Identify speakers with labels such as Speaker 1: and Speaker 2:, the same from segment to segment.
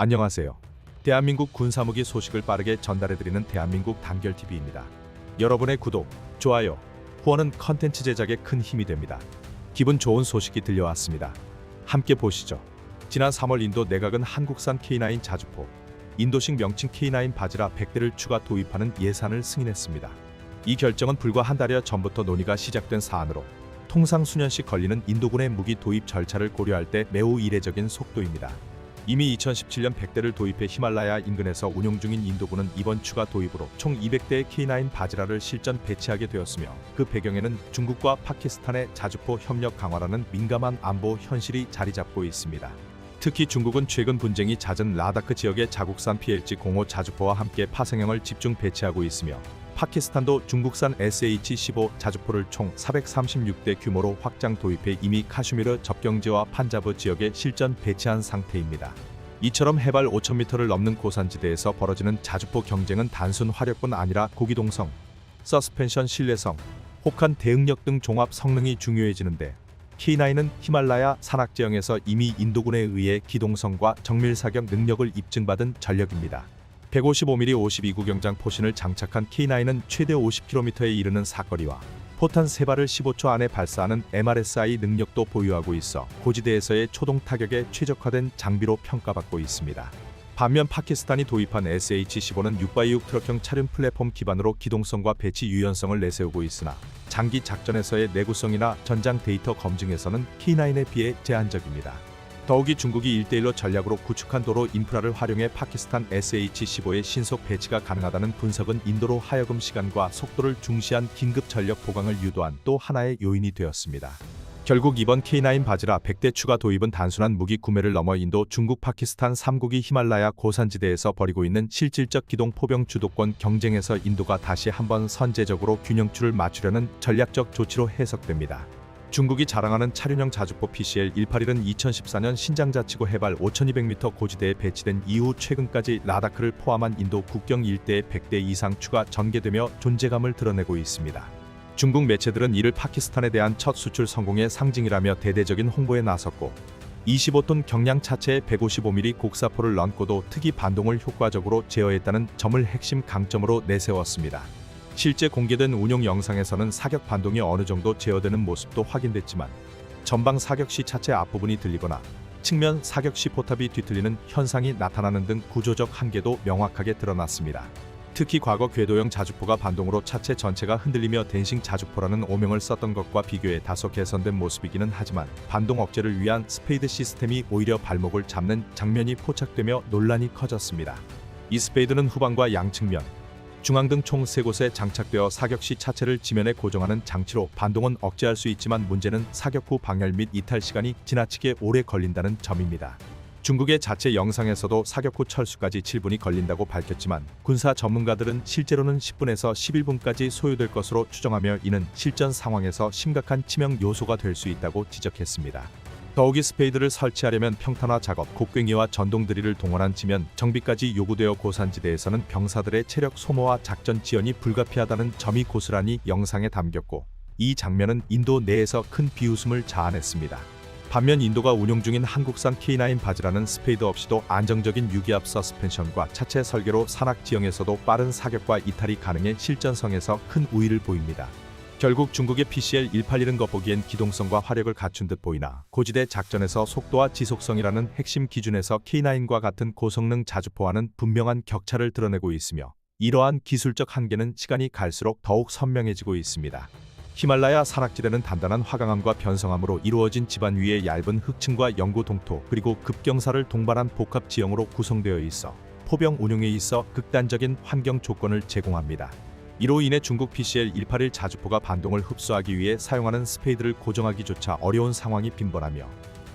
Speaker 1: 안녕하세요. 대한민국 군사무기 소식을 빠르게 전달해드리는 대한민국 단결TV입니다. 여러분의 구독, 좋아요, 후원은 컨텐츠 제작에 큰 힘이 됩니다. 기분 좋은 소식이 들려왔습니다. 함께 보시죠. 지난 3월 인도 내각은 한국산 K9 자주포, 인도식 명칭 K9 바지라 100대를 추가 도입하는 예산을 승인했습니다. 이 결정은 불과 한 달여 전부터 논의가 시작된 사안으로 통상 수년씩 걸리는 인도군의 무기 도입 절차를 고려할 때 매우 이례적인 속도입니다. 이미 2017년 100대를 도입해 히말라야 인근에서 운용 중인 인도군은 이번 추가 도입으로 총 200대의 K9 바지라를 실전 배치하게 되었으며 그 배경에는 중국과 파키스탄의 자주포 협력 강화라는 민감한 안보 현실이 자리 잡고 있습니다. 특히 중국은 최근 분쟁이 잦은 라다크 지역의 자국산 PLG-05 자주포와 함께 파생형을 집중 배치하고 있으며 파키스탄도 중국산 SH-15 자주포를 총 436대 규모로 확장 도입해 이미 카슈미르 접경지와 판자브 지역에 실전 배치한 상태입니다. 이처럼 해발 5,000m를 넘는 고산지대에서 벌어지는 자주포 경쟁은 단순 화력뿐 아니라 고기동성, 서스펜션 신뢰성, 혹한 대응력 등 종합 성능이 중요해지는데 K9은 히말라야 산악 지형에서 이미 인도군에 의해 기동성과 정밀 사격 능력을 입증받은 전력입니다. 155mm 52구경장 포신을 장착한 K9은 최대 50km에 이르는 사거리와 포탄 3발을 15초 안에 발사하는 MRSI 능력도 보유하고 있어 고지대에서의 초동 타격에 최적화된 장비로 평가받고 있습니다. 반면 파키스탄이 도입한 SH-15는 6x6 트럭형 차륜 플랫폼 기반으로 기동성과 배치 유연성을 내세우고 있으나 장기 작전에서의 내구성이나 전장 데이터 검증에서는 K9에 비해 제한적입니다. 더욱이 중국이 1대1로 전략으로 구축한 도로 인프라를 활용해 파키스탄 SH-15의 신속 배치가 가능하다는 분석은 인도로 하여금 시간과 속도를 중시한 긴급 전력 보강을 유도한 또 하나의 요인이 되었습니다. 결국 이번 K9 바지라 100대 추가 도입은 단순한 무기 구매를 넘어 인도, 중국, 파키스탄 3국이 히말라야 고산지대에서 벌이고 있는 실질적 기동 포병 주도권 경쟁에서 인도가 다시 한번 선제적으로 균형추를 맞추려는 전략적 조치로 해석됩니다. 중국이 자랑하는 차륜형 자주포 PCL 181은 2014년 신장 자치구 해발 5200m 고지대에 배치된 이후 최근까지 라다크를 포함한 인도 국경 일대에 100대 이상 추가 전개되며 존재감을 드러내고 있습니다. 중국 매체들은 이를 파키스탄에 대한 첫 수출 성공의 상징이라며 대대적인 홍보에 나섰고 25톤 경량 차체에 155mm 곡사포를 넣고도 특이 반동을 효과적으로 제어했다는 점을 핵심 강점으로 내세웠습니다. 실제 공개된 운용 영상에서는 사격 반동이 어느 정도 제어되는 모습도 확인됐지만 전방 사격 시 차체 앞부분이 들리거나 측면 사격 시 포탑이 뒤틀리는 현상이 나타나는 등 구조적 한계도 명확하게 드러났습니다. 특히 과거 궤도형 자주포가 반동으로 차체 전체가 흔들리며 댄싱 자주포라는 오명을 썼던 것과 비교해 다소 개선된 모습이기는 하지만 반동 억제를 위한 스페이드 시스템이 오히려 발목을 잡는 장면이 포착되며 논란이 커졌습니다. 이 스페이드는 후방과 양측면, 중앙 등총 3곳에 장착되어 사격 시 차체를 지면에 고정하는 장치로 반동은 억제할 수 있지만 문제는 사격 후 방열 및 이탈 시간이 지나치게 오래 걸린다는 점입니다. 중국의 자체 영상에서도 사격 후 철수까지 7분이 걸린다고 밝혔지만 군사 전문가들은 실제로는 10분에서 11분까지 소요될 것으로 추정하며 이는 실전 상황에서 심각한 치명 요소가 될 수 있다고 지적했습니다. 더욱이 스페이드를 설치하려면 평탄화 작업, 곡괭이와 전동 드릴을 동원한 지면 정비까지 요구되어 고산지대에서는 병사들의 체력 소모와 작전 지연이 불가피하다는 점이 고스란히 영상에 담겼고 이 장면은 인도 내에서 큰 비웃음을 자아냈습니다. 반면 인도가 운용 중인 한국산 K9 바지라는 스페이드 없이도 안정적인 유기압 서스펜션과 차체 설계로 산악 지형에서도 빠른 사격과 이탈이 가능해 실전성에서 큰 우위를 보입니다. 결국 중국의 PCL 181은 겉보기엔 기동성과 화력을 갖춘 듯 보이나 고지대 작전에서 속도와 지속성이라는 핵심 기준에서 K9과 같은 고성능 자주포와는 분명한 격차를 드러내고 있으며 이러한 기술적 한계는 시간이 갈수록 더욱 선명해지고 있습니다. 히말라야 산악지대는 단단한 화강암과 변성암으로 이루어진 지반 위에 얇은 흙층과 영구 동토 그리고 급경사를 동반한 복합 지형으로 구성되어 있어 포병 운용에 있어 극단적인 환경 조건을 제공합니다. 이로 인해 중국 PCL 181 자주포가 반동을 흡수하기 위해 사용하는 스페이드를 고정하기조차 어려운 상황이 빈번하며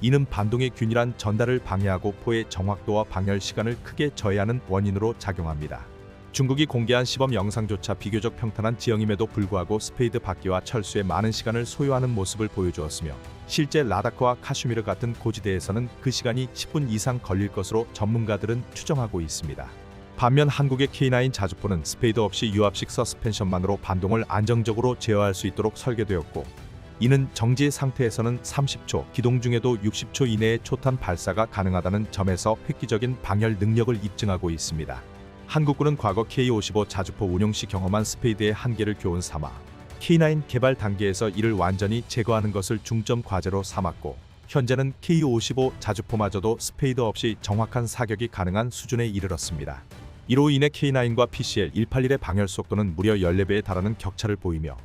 Speaker 1: 이는 반동의 균일한 전달을 방해하고 포의 정확도와 방열 시간을 크게 저해하는 원인으로 작용합니다. 중국이 공개한 시범 영상조차 비교적 평탄한 지형임에도 불구하고 스페이드 받기와 철수에 많은 시간을 소요하는 모습을 보여주었으며 실제 라다크와 카슈미르 같은 고지대에서는 그 시간이 10분 이상 걸릴 것으로 전문가들은 추정하고 있습니다. 반면 한국의 K9 자주포는 스페이드 없이 유압식 서스펜션만으로 반동을 안정적으로 제어할 수 있도록 설계되었고 이는 정지 상태에서는 30초, 기동 중에도 60초 이내에 초탄 발사가 가능하다는 점에서 획기적인 방열 능력을 입증하고 있습니다. 한국군은 과거 K-55 자주포 운용 시 경험한 스페이드의 한계를 교훈 삼아 K9 개발 단계에서 이를 완전히 제거하는 것을 중점 과제로 삼았고 현재는 K-55 자주포마저도 스페이드 없이 정확한 사격이 가능한 수준에 이르렀습니다. 이로 인해 K9과 PCL-181의 방열 속도는 무려 14배에 달하는 격차를 보이며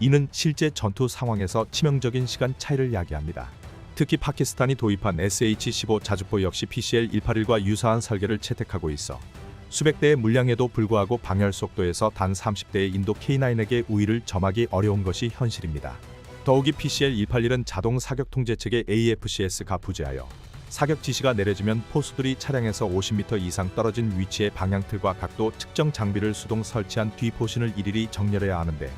Speaker 1: 이는 실제 전투 상황에서 치명적인 시간 차이를 야기합니다. 특히 파키스탄이 도입한 SH-15 자주포 역시 PCL-181과 유사한 설계를 채택하고 있어 수백 대의 물량에도 불구하고 방열 속도에서 단 30대의 인도 K9에게 우위를 점하기 어려운 것이 현실입니다. 더욱이 PCL-181은 자동 사격 통제체계 AFCS가 부재하여 사격 지시가 내려지면 포수들이 차량에서 50m 이상 떨어진 위치의 방향틀과 각도 측정 장비를 수동 설치한 뒤 포신을 일일이 정렬해야 하는데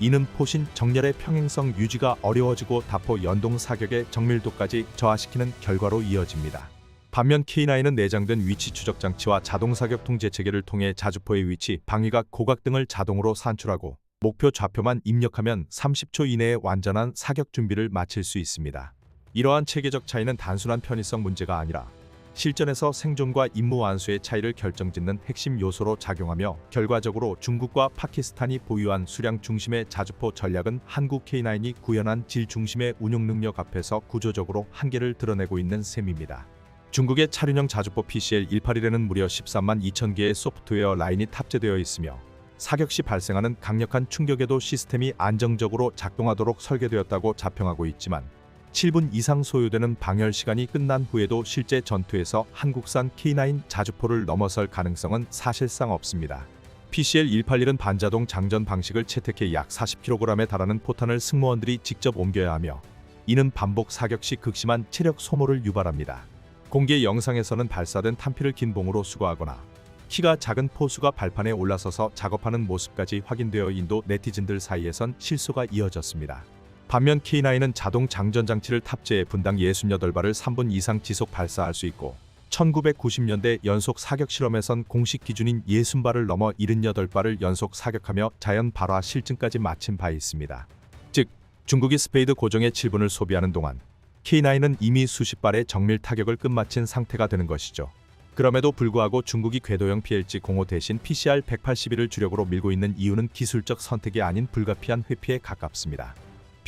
Speaker 1: 이는 포신 정렬의 평행성 유지가 어려워지고 다포 연동 사격의 정밀도까지 저하시키는 결과로 이어집니다. 반면 K9은 내장된 위치 추적 장치와 자동 사격 통제 체계를 통해 자주포의 위치, 방위각, 고각 등을 자동으로 산출하고 목표 좌표만 입력하면 30초 이내에 완전한 사격 준비를 마칠 수 있습니다. 이러한 체계적 차이는 단순한 편의성 문제가 아니라 실전에서 생존과 임무 완수의 차이를 결정짓는 핵심 요소로 작용하며 결과적으로 중국과 파키스탄이 보유한 수량 중심의 자주포 전략은 한국 K9이 구현한 질 중심의 운용 능력 앞에서 구조적으로 한계를 드러내고 있는 셈입니다. 중국의 차륜형 자주포 PCL-181에는 무려 13만 2천 개의 소프트웨어 라인이 탑재되어 있으며 사격 시 발생하는 강력한 충격에도 시스템이 안정적으로 작동하도록 설계되었다고 자평하고 있지만 7분 이상 소요되는 방열 시간이 끝난 후에도 실제 전투에서 한국산 K9 자주포를 넘어설 가능성은 사실상 없습니다. PCL-181은 반자동 장전 방식을 채택해 약 40kg에 달하는 포탄을 승무원들이 직접 옮겨야 하며 이는 반복 사격 시 극심한 체력 소모를 유발합니다. 공개 영상에서는 발사된 탄피를 긴 봉으로 수거하거나 키가 작은 포수가 발판에 올라서서 작업하는 모습까지 확인되어 인도 네티즌들 사이에선 실소가 이어졌습니다. 반면 K9은 자동 장전 장치를 탑재해 분당 68발을 3분 이상 지속 발사할 수 있고 1990년대 연속 사격 실험에선 공식 기준인 60발을 넘어 78발을 연속 사격하며 자연 발화 실증까지 마친 바 있습니다. 즉 중국이 스페이드 고정의 7분을 소비하는 동안 K9은 이미 수십 발의 정밀 타격을 끝마친 상태가 되는 것이죠. 그럼에도 불구하고 중국이 궤도형 PLG-05 대신 PCR-181을 주력으로 밀고 있는 이유는 기술적 선택이 아닌 불가피한 회피에 가깝습니다.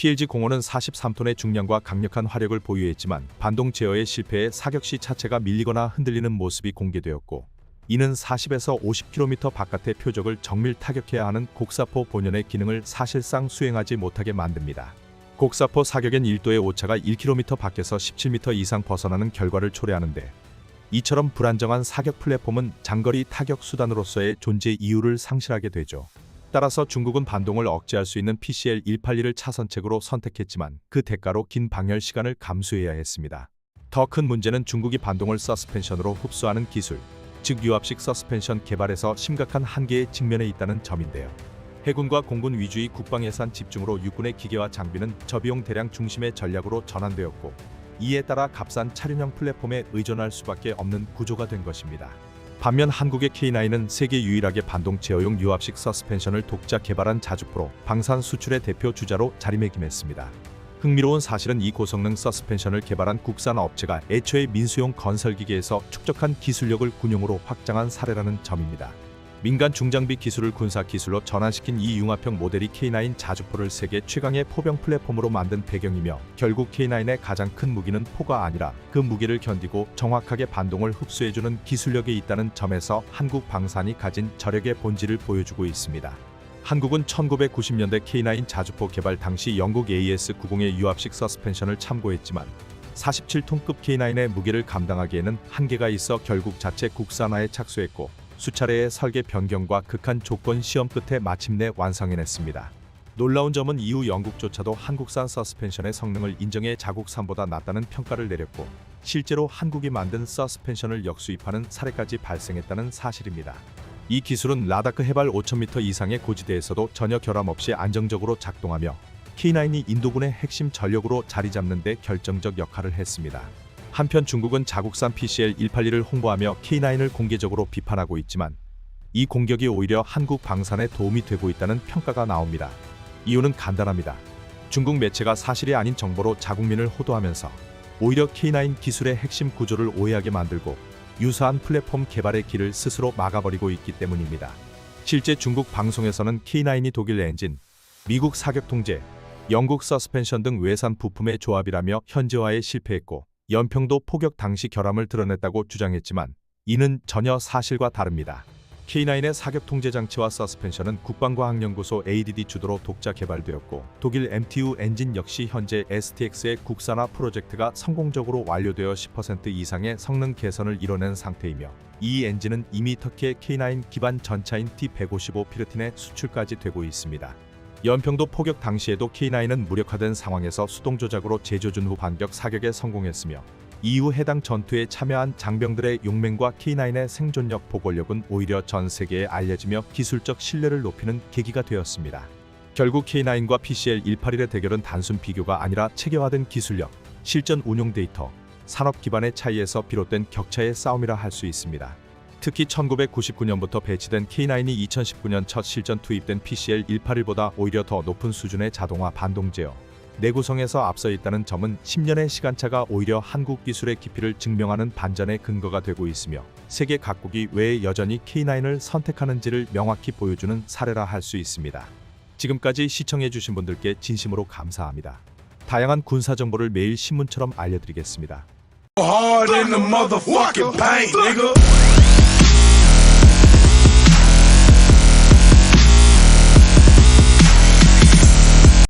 Speaker 1: PLG-05는 43톤의 중량과 강력한 화력을 보유했지만 반동 제어의 실패에 사격 시 차체가 밀리거나 흔들리는 모습이 공개되었고 이는 40에서 50km 바깥의 표적을 정밀 타격해야 하는 곡사포 본연의 기능을 사실상 수행하지 못하게 만듭니다. 곡사포 사격엔 1도의 오차가 1km 밖에서 17m 이상 벗어나는 결과를 초래하는데 이처럼 불안정한 사격 플랫폼은 장거리 타격 수단으로서의 존재 이유를 상실하게 되죠. 따라서 중국은 반동을 억제할 수 있는 PCL-181을 차선책으로 선택했지만 그 대가로 긴 방열 시간을 감수해야 했습니다. 더 큰 문제는 중국이 반동을 서스펜션으로 흡수하는 기술, 즉 유압식 서스펜션 개발에서 심각한 한계에 직면해 있다는 점인데요. 해군과 공군 위주의 국방 예산 집중으로 육군의 기계와 장비는 저비용 대량 중심의 전략으로 전환되었고 이에 따라 값싼 차륜형 플랫폼에 의존할 수밖에 없는 구조가 된 것입니다. 반면 한국의 K9은 세계 유일하게 반동 제어용 유압식 서스펜션을 독자 개발한 자주포로 방산 수출의 대표 주자로 자리매김했습니다. 흥미로운 사실은 이 고성능 서스펜션을 개발한 국산 업체가 애초에 민수용 건설기계에서 축적한 기술력을 군용으로 확장한 사례라는 점입니다. 민간 중장비 기술을 군사 기술로 전환시킨 이 융합형 모델이 K9 자주포를 세계 최강의 포병 플랫폼으로 만든 배경이며 결국 K9의 가장 큰 무기는 포가 아니라 그 무기를 견디고 정확하게 반동을 흡수해주는 기술력이 있다는 점에서 한국 방산이 가진 저력의 본질을 보여주고 있습니다. 한국은 1990년대 K9 자주포 개발 당시 영국 AS90의 유압식 서스펜션을 참고했지만 47톤급 K9의 무게를 감당하기에는 한계가 있어 결국 자체 국산화에 착수했고 수차례의 설계 변경과 극한 조건 시험 끝에 마침내 완성해냈습니다. 놀라운 점은 이후 영국조차도 한국산 서스펜션의 성능을 인정해 자국산보다 낫다는 평가를 내렸고 실제로 한국이 만든 서스펜션을 역수입하는 사례까지 발생했다는 사실입니다. 이 기술은 라다크 해발 5,000m 이상의 고지대에서도 전혀 결함 없이 안정적으로 작동하며 K9이 인도군의 핵심 전력으로 자리 잡는 데 결정적 역할을 했습니다. 한편 중국은 자국산 PCL-181을 홍보하며 K9을 공개적으로 비판하고 있지만 이 공격이 오히려 한국 방산에 도움이 되고 있다는 평가가 나옵니다. 이유는 간단합니다. 중국 매체가 사실이 아닌 정보로 자국민을 호도하면서 오히려 K9 기술의 핵심 구조를 오해하게 만들고 유사한 플랫폼 개발의 길을 스스로 막아버리고 있기 때문입니다. 실제 중국 방송에서는 K9이 독일 엔진, 미국 사격 통제, 영국 서스펜션 등 외산 부품의 조합이라며 현지화에 실패했고 연평도 포격 당시 결함을 드러냈다고 주장했지만 이는 전혀 사실과 다릅니다. K9의 사격 통제 장치와 서스펜션은 국방과학연구소 ADD 주도로 독자 개발되었고 독일 MTU 엔진 역시 현재 STX의 국산화 프로젝트가 성공적으로 완료되어 10% 이상의 성능 개선을 이뤄낸 상태이며 이 엔진은 이미 터키의 K9 기반 전차인 T155 피르틴에 수출까지 되고 있습니다. 연평도 포격 당시에도 K9은 무력화된 상황에서 수동 조작으로 재조준 후 반격 사격에 성공했으며 이후 해당 전투에 참여한 장병들의 용맹과 K9의 생존력 보골력은 오히려 전 세계에 알려지며 기술적 신뢰를 높이는 계기가 되었습니다. 결국 K9과 PCL 181의 대결은 단순 비교가 아니라 체계화된 기술력, 실전 운용 데이터, 산업 기반의 차이에서 비롯된 격차의 싸움이라 할 수 있습니다. 특히 1999년부터 배치된 K9이 2019년 첫 실전 투입된 PCL 181보다 오히려 더 높은 수준의 자동화 반동 제어, 내구성에서 앞서 있다는 점은 10년의 시간차가 오히려 한국 기술의 깊이를 증명하는 반전의 근거가 되고 있으며 세계 각국이 왜 여전히 K9을 선택하는지를 명확히 보여주는 사례라 할 수 있습니다. 지금까지 시청해주신 분들께 진심으로 감사합니다. 다양한 군사 정보를 매일 신문처럼 알려드리겠습니다.
Speaker 2: Hard in the motherfucking paint, nigga.